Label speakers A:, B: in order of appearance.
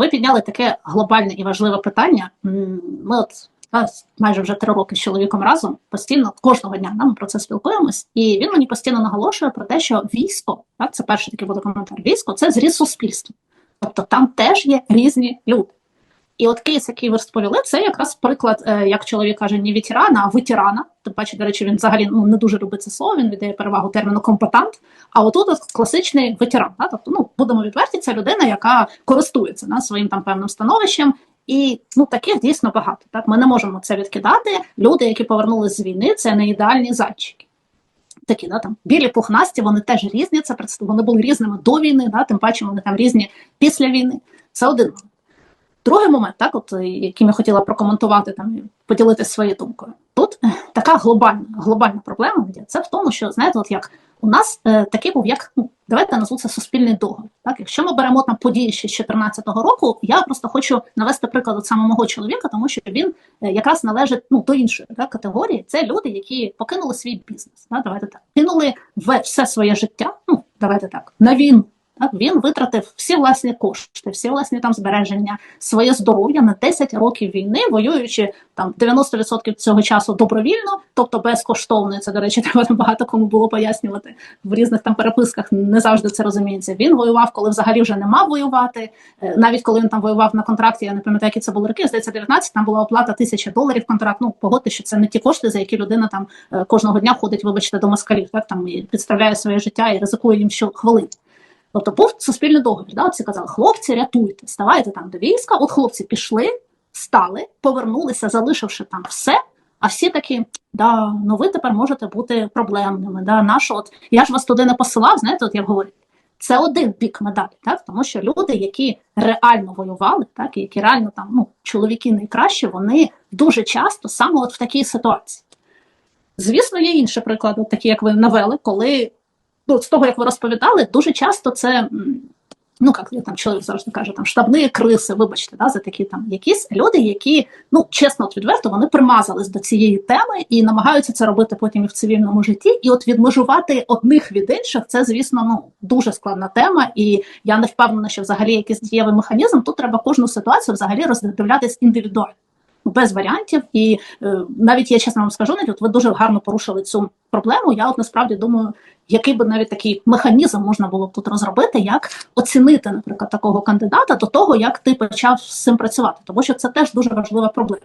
A: ви підняли таке глобальне і важливе питання. Ми от майже вже три роки з чоловіком разом постійно кожного дня нам про це спілкуємось, і він мені постійно наголошує про те, що військо, так це перший такий буде коментар. Військо це зріз суспільства. Тобто там теж є різні люди. І от кейс, який ви розповіли, це якраз приклад, е, як чоловік каже, не ветерана, а ветерана. Тим паче, до речі, він взагалі ну, не дуже любить це слово, він віддає перевагу терміну компетант. А отут от класичний ветеран. Да? Тобто, ну будемо відверті, це людина, яка користується да, своїм там певним становищем. І ну таких дійсно багато. Так ми не можемо це відкидати. Люди, які повернулися з війни, це не ідеальні зайчики. Такі, да, там білі пухнасті, вони теж різні. Це вони були різними до війни, да, тим паче вони там різні після війни. Це один. Другий момент, так, от, е, яким я хотіла прокоментувати там і поділитися своєю думкою. Тут е, така глобальна, глобальна проблема. Це в тому, що знаєте, от як у нас е, такий був, як ну давайте назву це суспільний договір. Так, якщо ми беремо там події ще з 2014 року, я просто хочу навести приклад от саме мого чоловіка, тому що він е, якраз належить ну до іншої так, категорії. Це люди, які покинули свій бізнес. Да, давайте так кинули все своє життя. Ну давайте так на війну. Так, він витратив всі власні кошти, всі власні там збереження, своє здоров'я на 10 років війни, воюючи там 90% цього часу добровільно, тобто безкоштовно. Це до речі, треба багато кому було пояснювати в різних там переписках. Не завжди це розуміється. Він воював, коли взагалі вже не мав воювати. Е, Навіть коли він там воював на контракті, я не пам'ятаю, які це були роки. Здається, 19, там була оплата тисяча доларів контракт. Ну погодьте, що це не ті кошти, за які людина там е, кожного дня ходить, вибачте, до москалів. Так там і підставляє своє життя і ризикує їм щохвилини. Тобто був суспільний договір. Да? Всі казали, хлопці, рятуйте, ставайте там до війська. От хлопці пішли, стали, повернулися, залишивши там все. А всі такі, да, ну ви тепер можете бути проблемними. Да, наш от я ж вас туди не посилав, знаєте, от як говорять. Це один бік медалі, так тому що люди, які реально воювали, так які реально там ну чоловіки найкращі, вони дуже часто саме от в такій ситуації. Звісно, є інші приклади, такі як ви навели, коли ну, з того, як ви розповідали, дуже часто це. Ну, як там чоловік завжди каже, там штабні криси, вибачте, да, за такі там якісь люди, які, ну чесно, от відверто, вони примазались до цієї теми і намагаються це робити потім і в цивільному житті. І от відмежувати одних від інших, це, звісно, ну дуже складна тема. І я не впевнена, що взагалі якийсь дієвий механізм. Тут треба кожну ситуацію взагалі роздивлятись індивідуально. Без варіантів, і е, навіть я чесно вам скажу, навіть от ви дуже гарно порушили цю проблему. Я от насправді думаю, який би навіть такий механізм можна було б тут розробити, як оцінити, наприклад, такого кандидата до того, як ти почав з цим працювати, тому що це теж дуже важлива проблема.